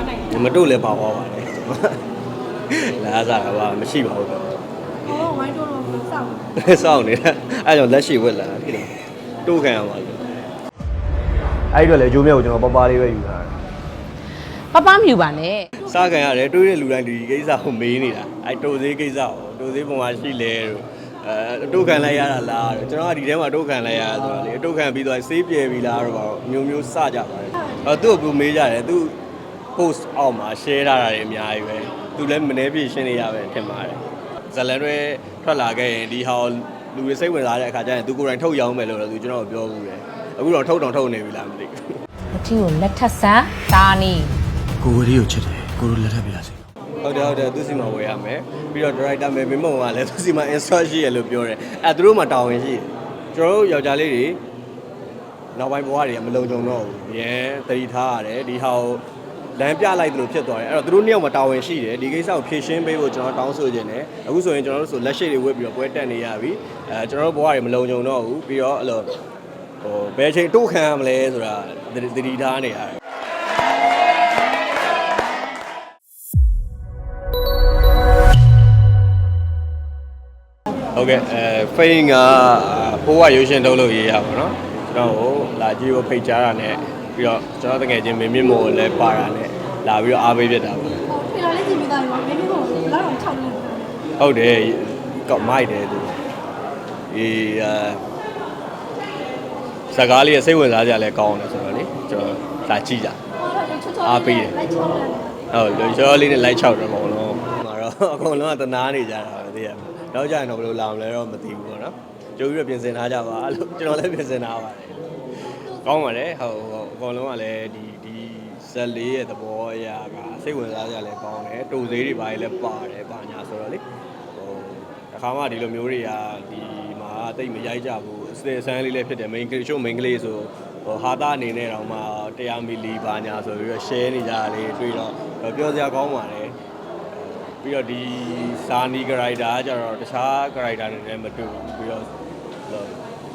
ပါနိုင်မတို့လည်းပါသွားပါတယ်လာစားတာပါမရှိပါဘူးဟောဝိုင်းတို့တော့စောင့်စောင့်နေတာအဲကြောင့်လက်ရှိဝက်လာတာဒီလိုတိုးခံရပါလို့အဲ့ဒီတော့လေအကျိုးမြတ်ကိုကျွန်တော်ပပလေးပဲယူတာပပမယူပါနဲ့စားခံရတယ်တွေးတဲ့လူတိုင်းဒီကိစ္စကိုမေးနေတာအဲ့တိုးသေးကိစ္စကိုတိုးသေးပုံမှာရှိလဲလို့အဲတုတ်ခံလိုက်ရတာလားတော့ကျွန်တော်ကဒီထဲမှာတုတ်ခံလိုက်ရတာဆိုတော့လေတုတ်ခံပြီးတော့ဆေးပြယ်ပြီလားတော့မျိုးမျိုးစကြပါတယ်အဲသူ့ကိုမေးကြတယ်သူ post အောက်မှာ share ထားတာတွေအများကြီးပဲသူလည်းမနှဲပြရှင်းနေရပဲထင်ပါတယ်ဇလန်တွေထွက်လာခဲ့ရင်ဒီဟာကိုလူတွေစိတ်ဝင်စားတဲ့အခါကျရင်သူကိုယ်တိုင်ထုတ်ရောင်းမယ်လို့လည်းသူကျွန်တော်ပြောဘူးတယ်အခုတော့ထုတ်တောင်ထုတ်နေပြီလားမသိဘူးမထီကိုလက်ထပ်ဆန်းဒါနီကိုဝရီကိုချစ်တယ်ကိုတို့လက်ထပ်ပြရစီဟုတ်တယ်ဟုတ်တယ်သူစီမှာဝယ်ရမယ်ပြီးတော့ director မယ်မင်းမုံကလည်းသူစီမှာ install ရှိရလို့ပြောတယ်အဲသူတို့မှာတာဝန်ရှိတယ်ကျွန်တော်တို့ယောက်ျားလေးတွေနောက်ပိုင်းဘဝတွေကမလုံခြုံတော့ဘူးရန်တတိထားရတယ်ဒီဟာကို လမ်းပြလိုက်သလိုဖြစ်သွားတယ်အဲ့တော့သူတို့နှစ်ယောက်မှာတာဝန်ရှိတယ်ဒီကိစ္စကိုဖြေရှင်းပေးဖို့ကျွန်တော်တောင်းဆိုခြင်းတယ်အခုဆိုရင်ကျွန်တော်တို့ဆိုလက်ရှိတွေဝတ်ပြီးတော့ပွဲတက်နေရပြီအဲကျွန်တော်တို့ဘဝတွေမလုံခြုံတော့ဘူးပြီးတော့အဲ့လိုဟိုဘယ်ချိန်တိုးခံရမလဲဆိုတာသတိသတိထားနေရတယ်ဟုတ်ကဲ့အဲဖိန်ကဖိုးဝရုပ်ရှင်ထုတ်လို့ရေးရပါတော့ကျွန်တော်ကိုလာကြည့်ဖို့ဖိတ်ကြားတာနဲ့ပြီးတော့ကျွန်တော်တကယ်ချင်းမင်းမြင့်မို့လည်းပါတာနဲ့ လာပြီးတော့အားပေးပြတာပေါ့ဖီလာလေးကြည့်ပြီးသားပြီမင်းတို့ကလောက်တော့6လို့ဟုတ်တယ်ကောက်မိုက်တယ်သူအေးအာစကားလေးစိတ်ဝင်စားကြလဲကောင်းတယ်ဆိုတော့လေကျွန်တော်လာကြည့်ကြအားပေးတယ်ဟုတ်တယ်ရောလေးနဲ့လိုက်ချောက်တယ်ပေါ့လုံးမှာတော့အကုန်လုံးကတနာနေကြတာပဲသိရတော့ကြရင်တော့ဘယ်လိုလာမလဲတော့မသိဘူးပေါ့နော်ကြိုးပြီးတော့ပြင်ဆင်ထားကြပါလို့ကျွန်တော်လည်းပြင်ဆင်ထားပါတယ်ကောင်းပါတယ်ဟုတ်ဟုတ်အကုန်လုံးကလည်းဒီဒီ ဇက်လေးရဲ့သဘောအရာကစိတ်ဝင်စားကြလဲကောင်းတယ်တူသေးတွေပါလည်းပါတယ်ပါညာဆိုတော့လေဟိုတခါမှဒီလိုမျိုးတွေကဒီမှာတိတ်မရိုက်ကြဘူးအစအစမ်းလေးလည်းဖြစ်တယ် main ကလေးချို့ main ကလေးဆိုဟိုဟာတာအနေနဲ့တော့မှ100မီလီပါညာဆိုပြီးတော့ share နေကြတာလေးတွေ့တော့ပြောစရာကောင်းပါတယ်ပြီးတော့ဒီစာနီ character ကကျတော့တခြား character တွေနဲ့မတူဘူးပြီးတော့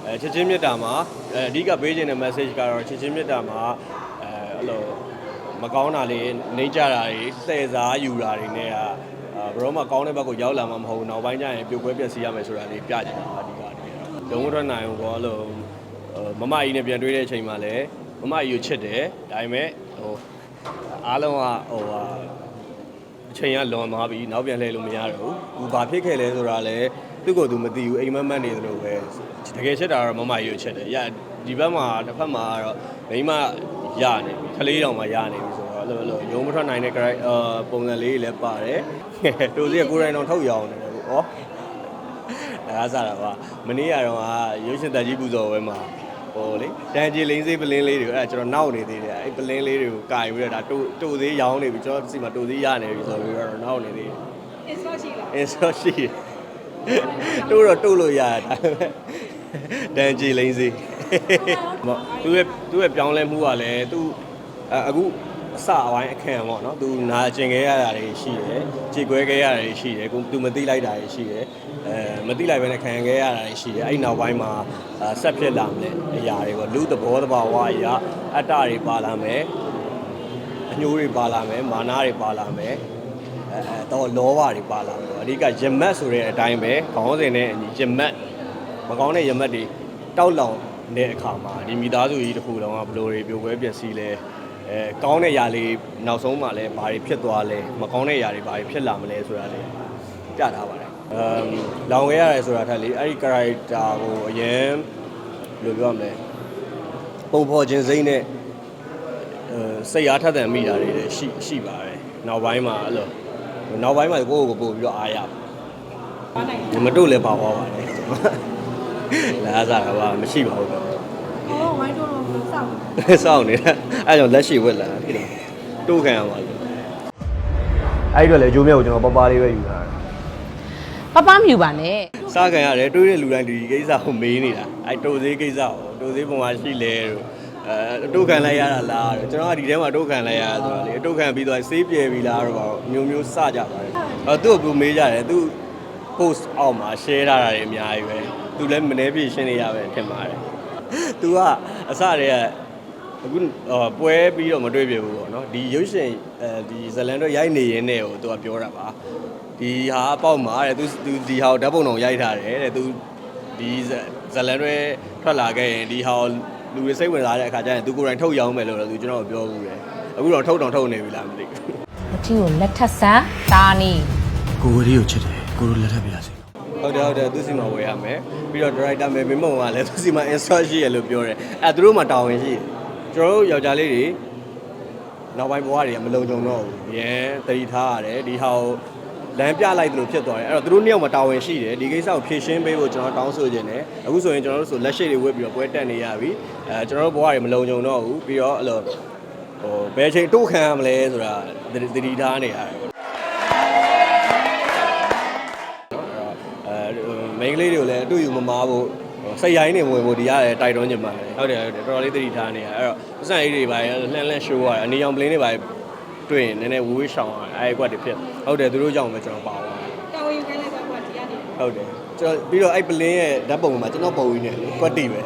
အဲချစ်ချင်းမြတ်တာမှာအဲအဓိကပေးခြင်းတဲ့ message ကတော့ချစ်ချင်းမြတ်တာမှာအဲအဲ့လို မကောင်းတာလေးနှိမ့်ကြတာတွေလှည့်စားယူတာတွေနဲ့ကအာဘရောမကောင်းတဲ့ဘက်ကိုရောက်လာမှာမဟုတ်ဘူးနောက်ပိုင်းကျရင်ပြုတ်ကွဲပြက်စီးရမယ်ဆိုတာလေးပြချင်တာအဓိကတည်းကလုံးဝထွက်နိုင်အောင်ပေါ့အဲ့လိုမမကြီးနဲ့ပြန်တွေ့တဲ့အချိန်မှာလည်းမမကြီးကိုချစ်တယ်ဒါပေမဲ့ဟိုအားလုံးကဟိုဟာအချိန်ကလွန်သွားပြီနောက်ပြန်လှည့်လို့မရတော့ဘူးသူဘာဖြစ်ခဲ့လဲဆိုတာလည်းသူ့ကိုယ်သူမသိဘူးအိမ်မက်မက်နေသလိုပဲတကယ်ချက်တာကတော့မမကြီးကိုချက်တယ်ရဒီဘက်မှာတစ်ဖက်မှာကတော့မိမ ရနေပြီခလေးတောင်မှရနေပြီဆိုတော့အဲ့လိုအဲ့လိုရုံးမထွက်နိုင်တဲ့ character ပုံစံလေးတွေလည်းပါတယ်တို့စီကကိုယ်တိုင်တော့ထုတ်ရအောင်နေတယ်ပေါ့ဩဒါကစားတာပါမနေ့ကတော့ကရုပ်ရှင်တက်ကြီးပူဇော်ပွဲမှာဟိုလေတန်ကြီးလိန်စေးပလင်းလေးတွေကိုအဲ့ကျွန်တော်နောက်နေသေးတယ်အဲ့ပလင်းလေးတွေကိုကာယူရတာတိုးတိုးသေးရောင်းနေပြီကျွန်တော်စီမှာတိုးသေးရနေပြီဆိုတော့တော့နောက်နေသေးတယ် install ရှိလား install ရှိတိုးတော့တိုးလို့ရတာဒါပေမဲ့တန်ကြီးလိန်စေး သူရဲ့သူရဲ့ပြောင်းလဲမှုကလည်းသူအခုအစအပိုင်းအခန့်ပေါ့နော်သူနာကျင်ခဲ့ရတာတွေရှိတယ်ခြေကွဲခဲ့ရတာတွေရှိတယ်ကိုသူမသိလိုက်တာတွေရှိတယ်အဲမသိလိုက်ဘဲနဲ့ခံခဲ့ရတာတွေရှိတယ်အဲ့နောက်ပိုင်းမှာဆက်ဖြစ်လာမယ်အရာတွေပေါ့လူသဘောတဘာဝအရာအတ္တတွေပါလာမယ်အညိုးတွေပါလာမယ်မာနတွေပါလာမယ်အဲအဲတော့လောဘတွေပါလာတယ်အဓိကယမတ်ဆိုတဲ့အတိုင်းပဲခေါင်းစဉ်နဲ့အညီယမတ်မကောင်းတဲ့ယမတ်တွေတောက်လောင် တဲ့အခါမှာဒီမိသားစုကြီးတစ်ခုလုံးကဘယ်လိုတွေပြိုကွဲပျက်စီးလဲအဲကောင်းတဲ့ຢာလေးနောက်ဆုံးမှလည်းဘာတွေဖြစ်သွားလဲမကောင်းတဲ့ຢာတွေဘာတွေဖြစ်လာမလဲဆိုတာလေပြထားပါတယ်အမ်လောင်ခဲ့ရတယ်ဆိုတာထက်လေအဲ့ဒီ character ကိုအရင်ဘယ်လိုပြောရမလဲပုံဖော်ခြင်းစိမ့်နဲ့အဲစိတ်အားထက်သန်မိတာတွေလည်းရှိရှိပါတယ်နောက်ပိုင်းမှာအဲ့လိုနောက်ပိုင်းမှာကိုယ့်ကိုယ်ကိုပို့ပြီးတော့အားရပါတယ်မတို့လည်းပါသွားပါတယ် လာစားတာပါမရှိပါဘူးဘောဝိုင်းတော့တော့စောင့်စောင့်နေတာအဲကြောင့်လက်ရှိဝက်လာတာဖြစ်တယ်တိုးခံရပါလို့အဲ့တော့လေဂျိုးမြတ်ကိုကျွန်တော်ပပလေးပဲယူတာပပမယူပါနဲ့စားခံရတယ်တွေးတဲ့လူတိုင်းဒီကိစ္စကိုမေးနေတာအဲ့တိုးသေးကိစ္စကိုတိုးသေးပုံမှာရှိလဲလို့အဲတုတ်ခံလိုက်ရတာလားကျွန်တော်ကဒီထဲမှာတုတ်ခံလိုက်ရတာဆိုတော့လေတုတ်ခံပြီးတော့ဆေးပြေပြီလားတော့ပေါ့မျိုးမျိုးစကြပါတယ်အဲသူ့ကိုသူမေးကြတယ်သူ post အောက်မှာ share ထားတာတွေအများကြီးပဲ သူလည်းမနှဲပြရှင်းနေရပဲထင်ပါတယ်သူကအစတည်းကအခုအော်ပွဲပြီးတော့မတွေ့ပြဘူးပေါ့နော်ဒီရုပ်ရှင်အဲဒီဇလန်တော့ရိုက်နေရင်းနဲ့ဟိုသူကပြောတာပါဒီဟာပေါက်မှာတဲ့သူသူဒီဟာကိုဓာတ်ပုံတော်ရိုက်ထားတယ်တဲ့သူဒီဇလန်တွေထွက်လာခဲ့ရင်ဒီဟာကိုလူတွေစိတ်ဝင်စားတဲ့အခါကျရင်သူကိုယ်တိုင်ထုတ်ရောင်းမယ်လို့လည်းသူကျွန်တော်ပြောဘူးတယ်အခုတော့ထုတ်တောင်ထုတ်နေပြီလားမသိဘူးအထီကိုလက်ထပ်ဆန်းတာနီကိုဝလေးကိုချစ်တယ်ကိုတို့လက်ထပ်ပြရစီ ဟုတ်တယ်ဟုတ်တယ်သူစီမှာဝယ်ရမယ်ပြီးတော့ director မယ်မင်းမုံကလည်းသူစီမှာ install ရှိရလို့ပြောတယ်အဲသူတို့မှာတာဝန်ရှိတယ်ကျွန်တော်တို့ယောက်ျားလေးတွေနောက်ပိုင်းဘဝတွေကမလုံခြုံတော့ဘူးရန်တတိထားရတယ်ဒီဟာကိုလမ်းပြလိုက်သလိုဖြစ်သွားတယ်အဲ့တော့သူတို့နှစ်ယောက်မှာတာဝန်ရှိတယ်ဒီကိစ္စကိုဖြေရှင်းပေးဖို့ကျွန်တော်တောင်းဆိုခြင်းတယ်အခုဆိုရင်ကျွန်တော်တို့ဆိုလက်ရှိတွေဝတ်ပြီးတော့ပွဲတက်နေရပြီအဲကျွန်တော်တို့ဘဝတွေမလုံခြုံတော့ဘူးပြီးတော့အဲ့လိုဟိုဘယ်ချိန်တိုးခံရမလဲဆိုတာတတိထားနေရတယ် မိန်းကလေးတွေကိုလည်းအတူယူမမားဖို့စိတ်ရိုင်းနေဝင်ဖို့ဒီရတယ်တိုက်တွန်းချင်ပါတယ်ဟုတ်တယ်ဟုတ်တယ်တော်တော်လေးသတိထားနေရအဲ့တော့ပတ်စံအေးတွေပါလှန်လှန်ရှိုးရတယ်အနေအောင်ပလင်းတွေပါတွေ့ရင်နည်းနည်းဝေးဝေးရှောင်ရတယ်အဲ့ကွက်တွေဖြစ်ဟုတ်တယ်သူတို့ကြောင့်ပဲကျွန်တော်ပါသွားတယ်တာဝန်ယူခိုင်းလိုက်တော့ကွာဒီကနေဟုတ်တယ်ကျွန်တော်ပြီးတော့အဲ့ပလင်းရဲ့ဓာတ်ပုံမှာကျွန်တော်ပုံရင်းနေကွက်တီပဲ